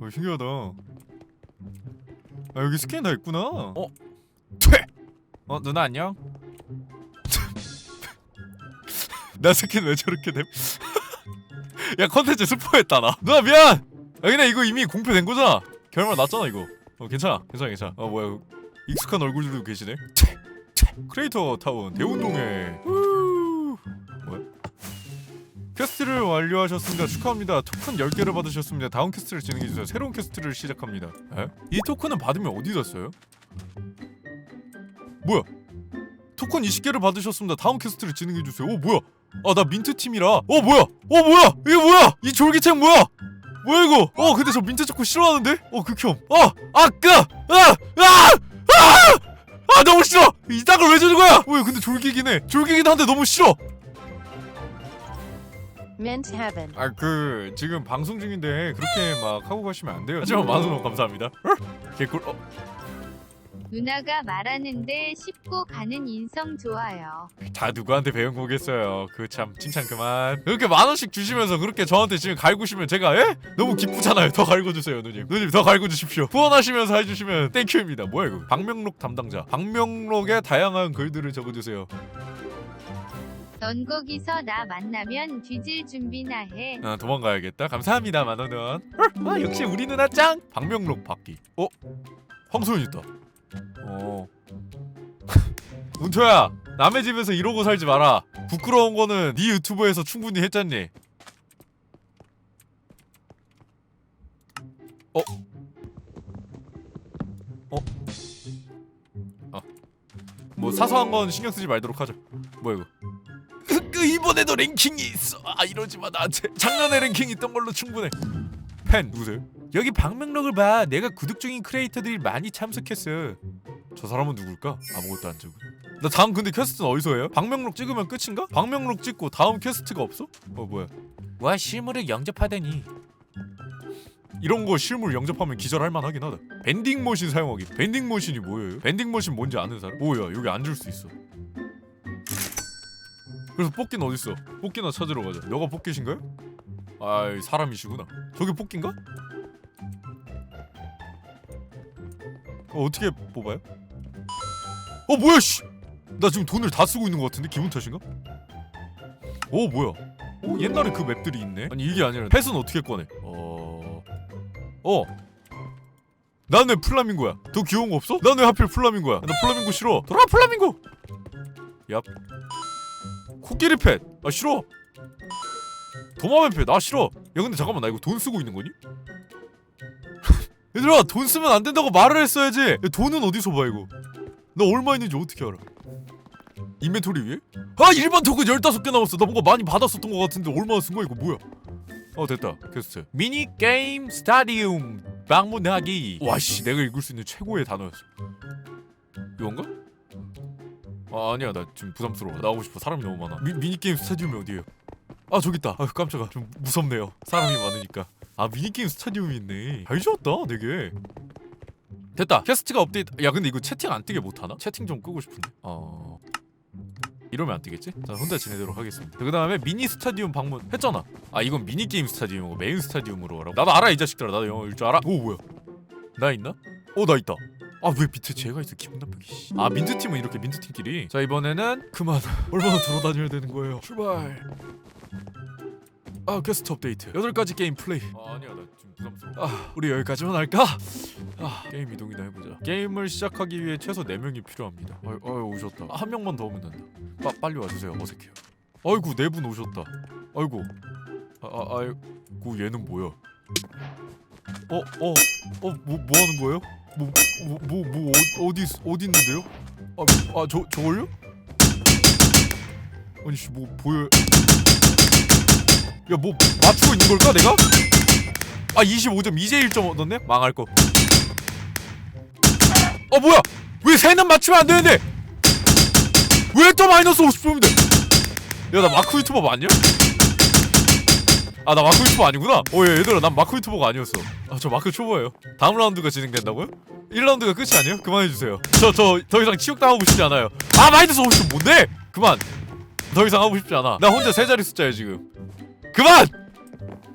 어, 신기하다. 아 여기 스캔 다 있구나. 어, 퇴. 어 누나 안녕. 나 스킨 왜 저렇게 됨? 야 컨텐츠 스포했다 나. 누나 미안. 야 근데 이거 이미 공표된 거잖아. 결말 났잖아 이거. 어 괜찮아, 괜찮아, 괜찮아. 어 뭐야 익숙한 얼굴들도 계시네. 퇴, 퇴. 크리에이터 타운 대운동회. 퀘스트를 완료하셨습니다. 축하합니다. 토큰 10개를 받으셨습니다. 다음 퀘스트를 진행해주세요. 새로운 퀘스트를 시작합니다. 에? 이 토큰은 받으면 어디다 써요? 뭐야? 토큰 20개를 받으셨습니다. 다음 퀘스트를 진행해주세요. 오 뭐야? 아 나 민트 팀이라. 어 뭐야? 어 뭐야? 이게 뭐야? 이 졸기책 뭐야? 뭐야 이거? 어 근데 저 민트 초코 싫어하는데? 어 극혐. 어 아까 아! 아! 아! 아 너무 싫어! 이 짝을 왜 주는 거야? 뭐야 근데 졸기긴 해. 졸기긴 한데 너무 싫어. Mint Heaven. 아 그 지금 방송 중인데 그렇게 막 하고 가시면 안 돼요. 하지만 만원 감사합니다. 개꿀. 어, 누나가 말하는데 씹고 가는 인성 좋아요. 다 누구한테 배운 거겠어요. 그 참 칭찬 그만. 이렇게 만 원씩 주시면서 그렇게 저한테 지금 갈구시면 제가 에? 너무 기쁘잖아요. 더 갈고 주세요, 누님. 누님 더 갈고 주십시오. 후원하시면서 해주시면 땡큐입니다. 뭐야 이거? 박명록 담당자. 박명록에 다양한 글들을 적어주세요. 넌 거기서 나 만나면 뒤질 준비나 해. 아, 도망가야겠다. 감사합니다, 만 원은. 아 역시 우리 누나 짱. 박명록 받기. 어? 황소연 있다. 어. 운토야, 남의 집에서 이러고 살지 마라. 부끄러운 거는 네 유튜브에서 충분히 했잖니. 어? 어? 아. 뭐 사소한 건 신경 쓰지 말도록 하죠. 뭐야 이거? 그 이번에도 랭킹이 있어. 아 이러지 마 나한테. 작년에 랭킹 있던 걸로 충분해. 팬 누구세요? 여기 방명록을 봐. 내가 구독 중인 크리에이터들이 많이 참석했어. 저 사람은 누굴까? 아무것도 안 적은. 나 다음 근데 퀘스트는 어디서 해요? 방명록 찍으면 끝인가? 방명록 찍고 다음 퀘스트가 없어? 어 뭐야? 와 실물을 영접하다니. 이런 거 실물 영접하면 기절할 만하긴 하다. 밴딩 머신 사용하기. 밴딩 머신이 뭐예요? 밴딩 머신 뭔지 아는 사람? 뭐야? 여기 앉을 수 있어. 그래서 뽑기는 어딨어? 뽑기나 찾으러 가자. 너가 뽑기신가요? 아이 사람이시구나. 저게 뽑기인가? 어, 어떻게 뽑아요? 어 뭐야 씨! 나 지금 돈을 다 쓰고 있는 것 같은데 기분 탓인가? 어 뭐야? 어 옛날에 그 맵들이 있네. 아니 이게 아니라 펫은 어떻게 꺼내? 어... 어. 난왜 플라밍고야? 더 귀여운 거 없어? 난 왜 하필 플라밍고야? 나 플라밍고 싫어. 돌아 플라밍고. 얍. 코끼리 펫. 아 싫어. 도마뱀 펫. 아 싫어. 야 근데 잠깐만 나 이거 돈 쓰고 있는 거니? 얘들아 돈 쓰면 안 된다고 말을 했어야지. 야, 돈은 어디서 봐 이거? 나 얼마 있는지 어떻게 알아? 인벤토리 위에? 아 일반 토큰 15개 남았어. 나 뭔가 많이 받았었던 것 같은데 얼마나 쓴 거야 이거 뭐야? 어 됐다 퀘스트 미니 게임 스타디움 방문하기 와씨 내가 읽을 수 있는 최고의 단어였어 이건가? 아 아니야. 나 지금 부담스러워. 나오고 싶어. 사람이 너무 많아. 미, 미니게임 스타디움이 어디에요? 아 저기 있다. 아 깜짝아. 좀 무섭네요. 사람이 많으니까. 아 미니게임 스타디움이 있네. 잘 지었다 되게. 됐다. 퀘스트가 업데이트. 야 근데 이거 채팅 안 뜨게 못하나? 채팅 좀 끄고 싶은데. 어... 이러면 안 되겠지? 자 혼자 지내도록 하겠습니다. 그 다음에 미니 스타디움 방문 했잖아. 아 이건 미니게임 스타디움이고 메인 스타디움으로 하라고? 나도 알아 이 자식들아. 나도 영어 읽을 줄 알아. 오 뭐야? 나 있나? 어나 있다 아 왜 밑에 쟤가 있어? 기분 나쁘게 씨. 아 민트팀은 이렇게 민트팀끼리? 자 이번에는 그만. 얼마나 돌아다녀야 되는 거예요? 출발. 아 퀘스트 업데이트. 8가지 게임 플레이. 아 아니야 나 지금 부담스러워. 아 우리 여기까지만 할까? 아 게임 이동이나 해보자. 게임을 시작하기 위해 최소 4명이 필요합니다. 아유, 아유 오셨다. 아, 한 명만 더 오면 된다. 빠, 빨리 와주세요. 어색해요. 아이고 네 분 오셨다. 아이고. 아, 아 아이고 얘는 뭐야 어 어 어 뭐 뭐 하는 거예요? 뭐 뭐 뭐 뭐, 어, 어디 있- 어디 있는데요? 아 아 저 저걸요? 아니 씨 뭐 보여 야 뭐 맞추고 있는 걸까 내가? 아 25점 이제 1점 얻었네? 망할 거. 어 뭐야? 왜 세는 맞추면 안 되는데? 왜 또 마이너스 50점인데? 야 나 마크 유튜버 맞냐? 아 나 마크 유튜버 아니구나. 어얘 얘들아 난 마크 유튜버가 아니었어. 아 저 마크 초보예요. 다음 라운드가 진행된다고요? 1라운드가 끝이 아니에요? 그만해 주세요. 저 저 더 이상 치욕당하고 싶지 않아요. 아 마이너스 50점 뭔데? 그만. 더 이상 하고 싶지 않아. 나 혼자 세 자리 숫자야 지금. 그만!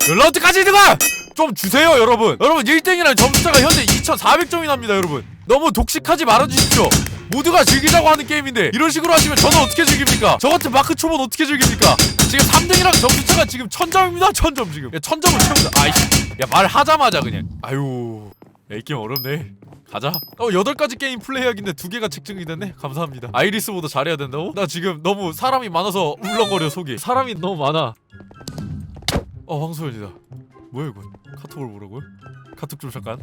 열라운드까지 있는 거야! 좀 주세요 여러분 여러분 1등이라는 점수차가 현재 2400점이 납니다 여러분 너무 독식하지 말아주십시오 모두가 즐기자고 하는 게임인데 이런 식으로 하시면 저는 어떻게 즐깁니까? 저 같은 마크 초본 어떻게 즐깁니까? 지금 3등이랑 점수차가 지금 1000점입니다 1000점 지금. 야 1000점을 채운다. 아이씨. 야 말하자마자 그냥. 아유. 야, 이 게임 어렵네. 가자. 어 8가지 게임 플레이하기인데 두 개가 책정이 됐네? 감사합니다. 아이리스보다 잘해야 된다고? 나 지금 너무 사람이 많아서 울렁거려 속이. 사람이 너무 많아. 어 황소연이다. 뭐야 이거 카톡을 보라고요? 카톡 좀 잠깐.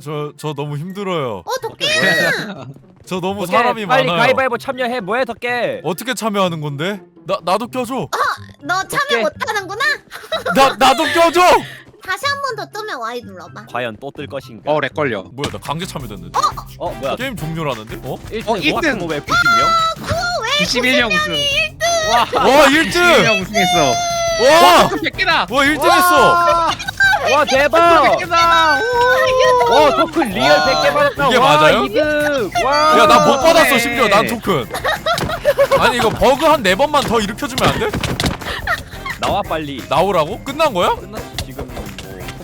저 저 너무 힘들어요. 어 도끼 저 너무 덕계, 사람이 빨리 많아요 가위바위보 참여해 뭐해 덕계 어떻게 참여하는 건데? 나 나도 껴줘 너 참여 도끼. 못하는구나 나 나도 껴줘 다시 한 번 더 뜨면 Y 눌러봐 과연 또 뜰 것인가 어, 렉 걸려. 뭐야 나 강제 참여됐는데 어 뭐야 게임 종료라는데? 어? 1등 어, 일등. 왜 90명? 91명 우승. 와 와 1등! 91명 우승했어. 와! 100개다. 와 1등 했어! 와 대박 100개다. 와 토큰 리얼 100개 받았다 이게 와, 맞아요? 2등 와야나 못 받았어 네. 심지어 난 토큰 아니 이거 버그 한 네 번만 더 일으켜주면 안 돼? 나와 빨리 나오라고? 끝난 거야? 끝났 지금 뭐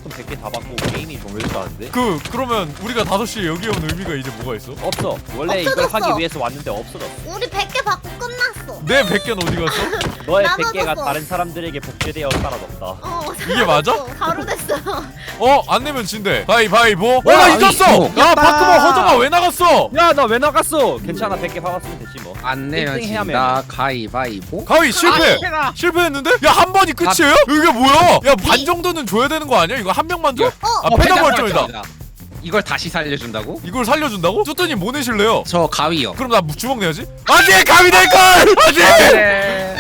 토큰 100개 다 받고 게임이 종료됐다는데 그 그러면 우리가 5시에 여기 온 의미가 이제 뭐가 있어? 없어 원래 이걸 없어졌어. 하기 위해서 왔는데 없어졌어 우리 100개 받고 끝났어 내 100개는 어디 갔어? 너의 나눠줬어. 100개가 다른 사람들에게 복제되어 사라졌다 어 이게 맞아? 사라졌어. 바로 됐어 어? 안 내면 진대 가위바위보 어 야, 나 이겼어! 아이고. 야. 바크만 허정아 왜 나갔어? 야 나 왜 나갔어 괜찮아 100개 받았으면 됐지 뭐 안 내면 1등 해야만. 진다. 가위바위보. 가위 실패! 아, 실패했는데? 야 한 번이 끝이에요? 이게 뭐야? 야 반 정도는 줘야 되는 거 아니야? 이거 한 명만 줘? 아 어, 패자 패자 벌점이다 벌점이다. 이걸 다시 살려준다고? 이걸 살려준다고? 뚜뚜님 뭐 내실래요? 저 가위요. 그럼 나 주먹 내야지? 안돼 가위 낼걸! 안돼! 네.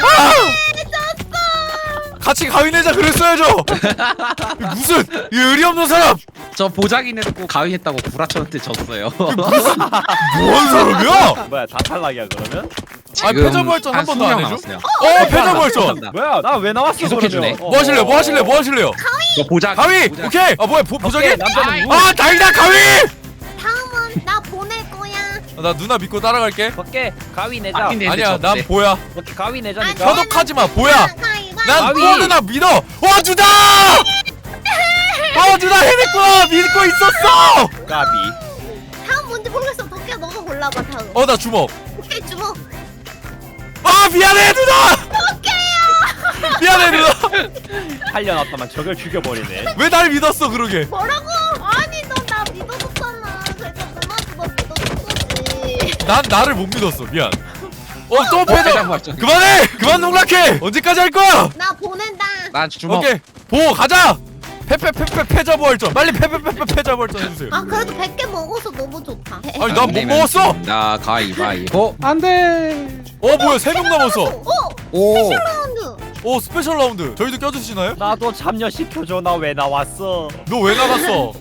같이 가위 내자 그랬어야죠! 무슨 이 의리 없는 사람! 저 보자기 내고 가위 했다고 구라쳤는데 졌어요. 뭔 사람이야? 뭐야 다 탈락이야 그러면? 아 패자 벌점 한번더안 해줘? 남았어요. 어 패자 벌점! 뭐야 나 왜 나왔어 계속해주네. 그러면? 어, 뭐 하실래요? 뭐 하실래요? 뭐 하실래요? 저 보자기. 가위! 보자기. 오케이! 아 뭐야 보, 보자기? 덕계, 남자는 무아 달다 가위! 다음은 나 보낼 거야 아, 나 누나 믿고 따라갈게 덕계 가위 내자 돼. 아니야. 난 보야 덕계 가위 내자니까 현혹하지 마 보야 가위바위보 난 가위. 또 누나 믿어! 와 누나! 어 누나 해냈구나! 믿고 있었어! 까비 다음 뭔지 모르겠어 도끼야 너가 골라봐 다음 어 나 주먹 오케이 주먹 아 미안해 누나! 미안해 누나! 살려놨다만 적을 죽여버리네 왜 날 믿었어 그러게 뭐라고? 아니 너 나 믿어줬잖아 그러니까 누나도 너 믿어줬지 난 나를 못 믿었어 미안 어또 어, 패자. 그만해! 그만 농락해! 언제까지 할 거야! 나 보낸다 난 주먹. 오케이 보 가자! 패패패패 패자 부활전 빨리 패패패패 패자 부활전 해주세요 아 그래도 100개 먹어서 너무 좋다 아니 난 못 먹었어! 나 가위바위보. 안 돼. 어 뭐야 세 명 남았어 어? 오. 오 스페셜 라운드. 저희도 껴주시나요? 나도 참여 시켜줘. 나 왜 나왔어? 너 왜 나갔어?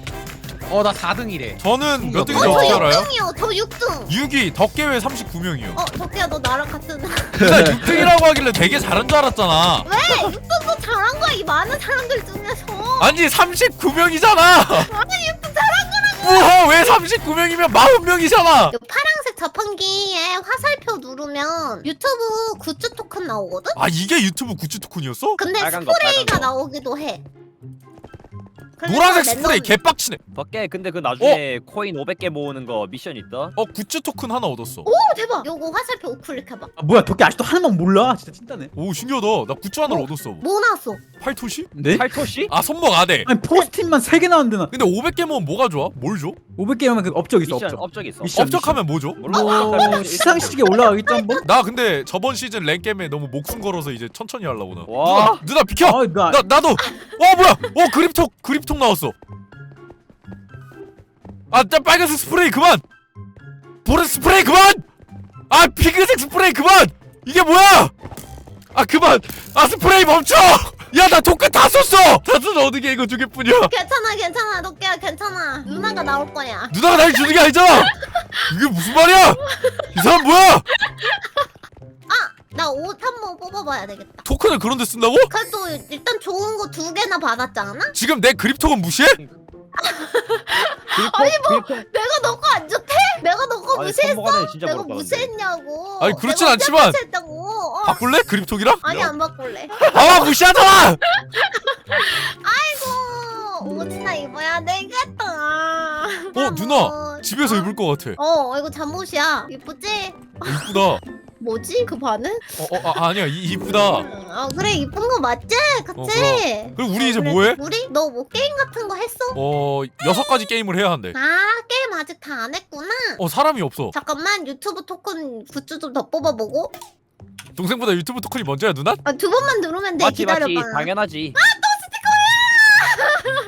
어, 나 4등이래. 저는 몇 어, 등인지 저 어떻게 알아요? 6등이요. 저 6등. 6위 덕계회 39명이요. 어 덕기야 너 나랑 같은 나 6등이라고 하길래 되게 잘한 줄 알았잖아. 왜? 6등도 잘한 거야 이 많은 사람들 중에서. 아니 39명이잖아. 아니 6등 잘한 우와 왜 39명이면 40명이잖아. 요 파란색 자판기에 화살표 누르면 유튜브 굿즈 토큰 나오거든? 아 이게 유튜브 굿즈 토큰이었어? 근데 빨간 거, 스프레이가 거. 나오기도 해 그래서 노란색 랜덤- 스프레이 개빡치네 덕계 근데 그 나중에 코인 500개 모으는 거 미션 있다 어 굿즈 토큰 하나 얻었어 오 대박 요거 화살표 우클릭해봐 아 뭐야 덕기 아직도 하나만 몰라 진짜 찐따네 오 신기하다 나 굿즈 하나를 얻었어 뭐 나왔어? 팔토시? 네? 팔토시? 아 손목 아대 아니 포스트잇만 3개 나왔는데 나 근데 500개 모으면 뭐가 좋아? 뭘 줘? 500개 하면 그 업적 있어 미션 업적. 업적 있어. 미션. 업적하면 뭐 줘? 뭐 시상식에 올라가겠죠 한번? 나 근데 저번 시즌 랭겜에 너무 목숨 걸어서 이제 천천히 하려고 나. 와. 누나, 누나 비켜! 아 나. 나 나도! 어 뭐야! 어 그립톡 그립톡 나왔어. 아 나 빨간색 스프레이 그만! 보라 스프레이 그만! 아 핑크색 스프레이 그만! 이게 뭐야! 아 그만! 아 스프레이 멈춰 야나 토큰 다 썼어! 다 썼어 어느 게 이거 두 개뿐이야. 괜찮아 괜찮아 덕기야 괜찮아. 누나가 나올 거야. 누나가 날 주는 게 아니잖아! 이게 무슨 말이야? 이 사람 뭐야? 나 옷 한 번 뽑아봐야 되겠다. 토큰을 그런 데 쓴다고? 그래도 일단 좋은 거 두 개나 받았잖아? 지금 내 그립톡은 무시해? 아니 뭐 내가 너 거 안 좋대? 내가 아니 무시했어? 진짜 내가. 무시했냐고. 아니, 그렇진 내가 않지만. 무시했다고. 어. 바꿀래? 그립톡이랑? 아니 안 바꿀래. 아 무시하잖아 아이고 옷이나 입어야 되겠다. 어 누나 집에서 입을 것 같아 어 이거 잠옷이야. 이쁘지? 어, 이쁘다 뭐지 그 반응? 어, 어 아, 아니야 이, 이쁘다 어 그래 이쁜 거 맞지? 어, 그치? 그럼 우리 이제 그래, 뭐해? 우리 너 뭐 게임 같은 거 했어? 어 여섯 가지 게임을 해야 한대 아 게임 아직 다 안 했구나. 어 사람이 없어 잠깐만 유튜브 토큰 굿즈 좀 더 뽑아보고. 동생보다 유튜브 토큰이 먼저야 누나? 아, 두 번만 누르면 돼. 맞지 맞지 기다려봐. 당연하지.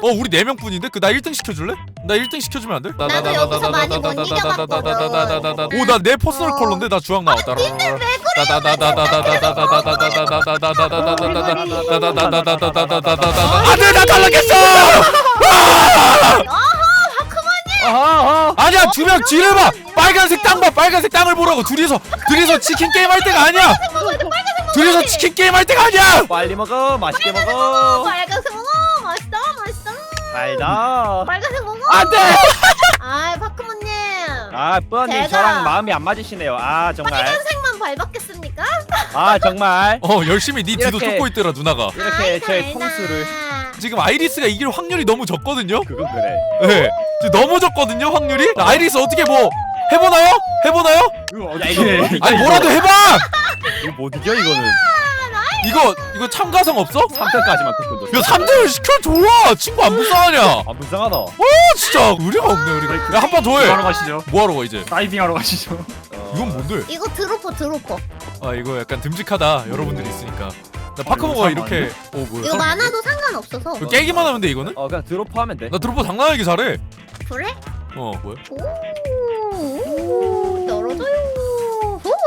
어 우리 네 명뿐인데? 그 나 1등 시켜줄래? 나 1등 시켜주면 안 돼? 나도 여기서 많이 못 이겨봤거든. 오나 내 퍼스널 어. 컬러인데? 나 주황 나왔다. 안돼 나 탈락했어! 아하 아니야 두 명 뒤를 봐. 빨간색 땅 봐 빨간색 땅을 보라고. 둘이서 둘이서 치킨 게임 할 때가 아니야. 둘이서 치킨 게임 할 때가 아니야. 빨리 먹어 맛있게 어, 먹어. 빨간색 달다. 빨간색 먹어. 안돼. 아이 파크모님. 아 뿌어님 제가- 저랑 마음이 안 맞으시네요. 아 정말. 빨간색만 밟았겠습니까? 아 정말. 어 열심히 네 뒤도 이렇게. 쫓고 있더라 누나가 이렇게 아이, 제 달다. 통수를. 지금 아이리스가 이길 확률이 너무 적거든요 그건 그래. 네 지금 너무 적거든요 확률이 아이리스 어떻게 뭐 해보나요? 해보나요? 야 이거 뭐- 아니 뭐라도 해봐 이거 못 이겨 이거는. 이거 이거 참가성 없어? 3등까지만 토큰도. 야 3등을 시켜줘라 친구 안 불쌍하냐 아 불쌍하다. 어 진짜 의리가 없네 의리가 야한 판 더 해 하러 가시죠. 뭐하러 가 이제 다이빙 하러 가시죠. 어, 이건 뭔데? 이거 드로퍼 드로퍼. 아 이거 약간 듬직하다 여러분들이 있으니까 나 파크모가 이거 이렇게 어 뭐야 이거 많아도 상관없어서. 이거 깨기만 하면 돼 이거는? 어 그냥 드롭하면 돼. 나 드롭퍼 장난하게 잘해 그래? 어 뭐야? 오,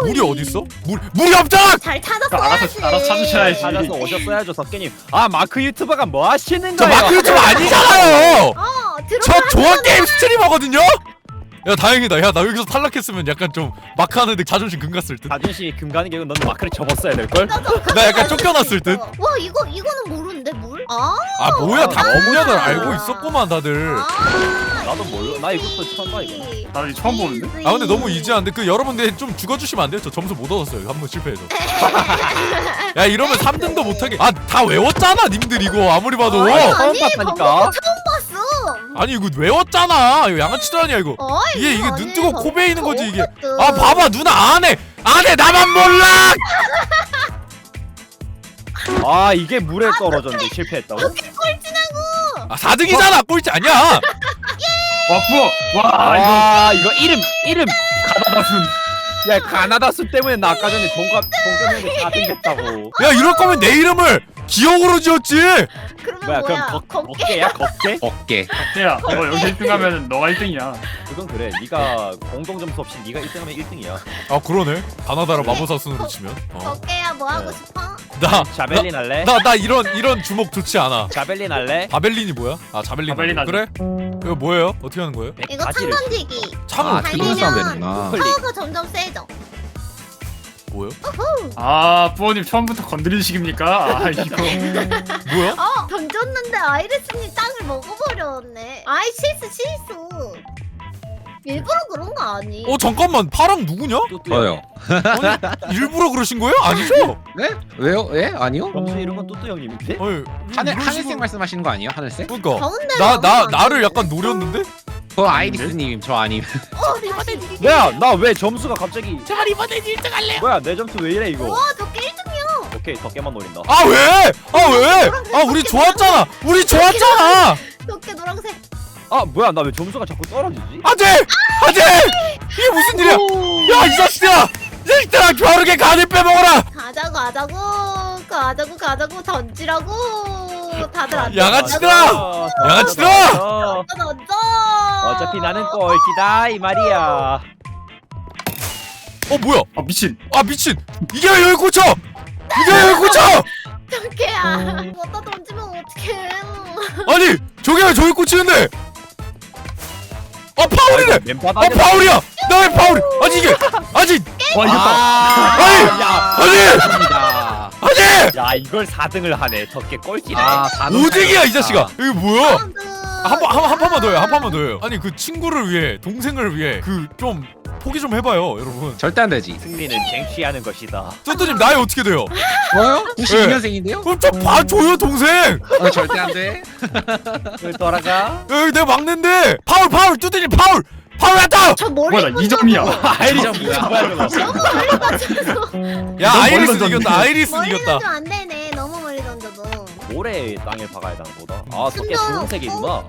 물이 어딨어? 물 물이 없잖아! 잘 찾았어야지. 알아서- 알아서 찾으셔야지. 찾아서 오셨어야죠 석계님. 아 마크 유튜버가 뭐 하시는 저 거예요? 마크 유튜버 아니잖아요! 어, 저한 좋아 번에- 게임 스트리머거든요? 야 다행이다 야 나 여기서 탈락했으면 약간 좀 마크 하는데 자존심 금갔을 듯나 자존심이 금가는 게 넌 마크를 접었어야 될 걸. 약간 쫓겨났을 듯? 와 이거 이거는 모르는데 물? 아. 아 뭐야 다 아, 업력을 아. 알고 있었구만 다들 아, 나도 몰라. 나 이것도 처음 봐, 이거. 나도 이거 처음 보는데? 아 근데 너무 이지한데 그 여러분들 좀 죽어주시면 안 돼요? 저 점수 못 얻었어요 한 번 실패해서 야 이러면 3등도 못하게 아 다 외웠잖아 님들 이거 아무리 봐도 아니, 처음 봤다니까. 방금 처음 봤어. 아니 이거 외웠잖아 이거 양아치도 아니야 이거 어, 이게 이거 이게 아니, 눈 뜨고 방금 코 베이는 거지 이게 아. 봐봐 누나 안 해 안 해 나만 몰라 아 이게 물에 떨어졌는데 실패했다고? 이렇게 꼴찌나고. 아 4등이잖아 꼴찌 아니야 와 부어. 와 이거 아 이거 이름 이름 가다순. 야 가나다수 때문에 나 아까 전에 동갑 동점했는데 4등 됐다고. 야 이럴 거면 내 이름을 기억으로 지었지 그러면 뭐야 뭐야? 그럼 걷, 걷게? 걷게야 걷게? 어깨. 야, 너 여기 1등 하면 너가 1등이야. 그건 그래. 네가 공동 점수 없이 네가 1등하면 1등이야. 아 그러네 가나다라 마법사 순으로 치면 어. 걷게야 뭐 하고 네. 싶어? 나 자벨린 할래? 나, 나 이런 이런 주먹 좋지 않아 자벨린 할래? 바벨린이 뭐야? 아 자벨린 자벨린 그래? 이거 뭐예요? 어떻게 하는 거예요? 이거 던지기. 참을 아, 어떻게 싸움 되는구나. 클릭. 파워가 점점 세져. 뭐요? 아 부모님 처음부터 건드리는 식입니까? 아 이거. 뭐야? 어 던졌는데 아이리스님 땅을 먹어버렸네. 아이 실수 실수. 일부러 그런 거 아니? 어 잠깐만 파랑 누구냐? 저요. 아니 일부러 그러신 거예요? 아니죠? 네? 왜요? 예? 아니요? 점수 이런 건 뚜뚜 형님인데? 아니 하늘 하늘색 말씀하시는 거 아니에요? 하늘색? 그러니까 가운데 나나 나를 돼. 약간 노렸는데? 저 아이리스님 저 아님. 어. 뭐야 나 왜 점수가 갑자기 제발 이번엔 1등 할래요 뭐야 내 점수 왜 이래 이거? 와 덕계 1등이야. 오케이 덕계만 노린다. 아 왜? 아 왜? 아 우리 좋았잖아 우리 좋았잖아 덕계 노란색. 아 뭐야 나 왜 점수가 자꾸 떨어지지? 안돼 안돼 이게 무슨 일이야 야 이 자식들아 이 자식들아 겨루게 간을 빼먹어라 가자고 가자고 가자고 가자고 던지라고 다들 안 양아치들아! 어, 양아치들아! 어, 던져 던져. 어차피 나는 꼴찌다 이 말이야. 어 뭐야 아 미친. 아 미친 이게 왜 여기 꽂혀 이게 왜 여기 꽂혀 덕계야. 뭐다 던지면 어떡해. 아니 저게 왜 저기 꽂히는데 아 파울이네 아 파울이야 나 왜 파울이 아니 이게 아직 와 이겼다. 아니 야, 아니 감사합니다. 아니 야 이걸 4등을 하네 덕계 꼴찌네. 아, 5등이야 이 자식아 이게 뭐야 사운드 한번한 판만 더요 한 판만 더요 아니 그 친구를 위해 동생을 위해 그 좀 포기 좀 해봐요 여러분 절대 안 되지. 승리는 쟁취하는 것이다. 뚜뚜님 나이 어떻게 돼요? 뭐요? 92년생인데요? 그럼 좀 봐줘요 동생 어, 절대 안 돼. 그 돌아가. 여기 내가 막는데 파울 파울 뚜뚜님 파울 파울 왔다 저 머리 뭐야 나 2점이야 아이리스 뭐야 그거. 너무 멀리 맞춰서 야 아이리스. 이겼다 아이리스 머리 이겼다 던지면 안 되네 너무 멀리 던져도 모래 땅에 박아야 되는 거다. 아 저게 순정. 분홍색이구나.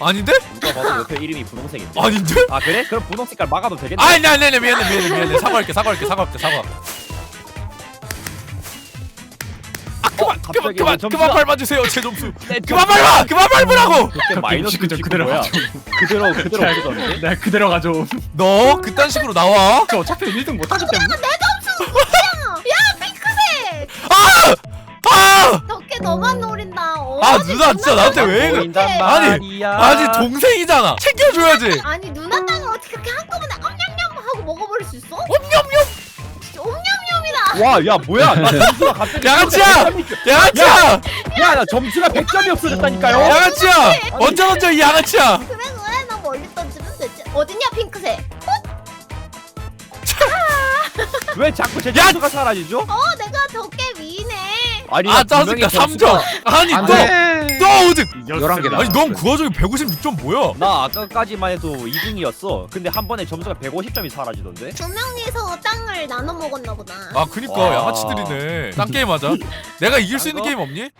아닌데? 누가 봐도 옆에 이름이 분홍색인데. 아닌데? 아 그래? 그럼 분홍 색깔 막아도 되겠네. 아니 아니 아니 미안해 미안해 미안해 사과할게 사과할게 사과할게 사과 아 그만 그만 갑자기 그만 왜 점수가- 그만 밟아주세요 제 점수 내 그만 밟아 그만 밟으라고 그때 마이너스 그저 69 그대로 뭐야? 가져. 그대로 그대로 없어졌는데. 내가 그대로 가져 너 그딴 식으로 나와 저 어차피 1등 못하기 때문에 덕계 너만 노린다. 어, 아 누나 진짜 나한테 왜 이래? 보인단 아니, 말이야. 아니 동생이잖아. 챙겨줘야지. 아니 누나 땅을 어떻게 그렇게 한꺼번에 엄냠냠 하고 먹어버릴 수 있어? 엄냠냠! 진짜 엄냠냠이다. 와, 야 뭐야? 나 점수가 갑자기 양아치야! 양아치야 야, 나 점수가 100점이 없어졌다니까요. 양아치야! 언제 던져 이 양아치야! 그래 그래. 나 멀리 던지면 되지. 어딨냐 핑크색? 왜 자꾸 제 야! 점수가 사라지죠? 어 내가 덕계 위네 아니, 아나 짜증나 점수가- 3점 아니 안또 돼. 또 어디 11개다. 아니 넌그 와중에 156점 뭐야 나 아까까지만 해도 2등이었어. 근데 한 번에 점수가 150점이 사라지던데? 두 명이서 땅을 나눠 먹었나 보다 아 그니까 와. 양아치들이네 딴 게임 하자 내가 이길 수 있는 딴 거? 게임 없니?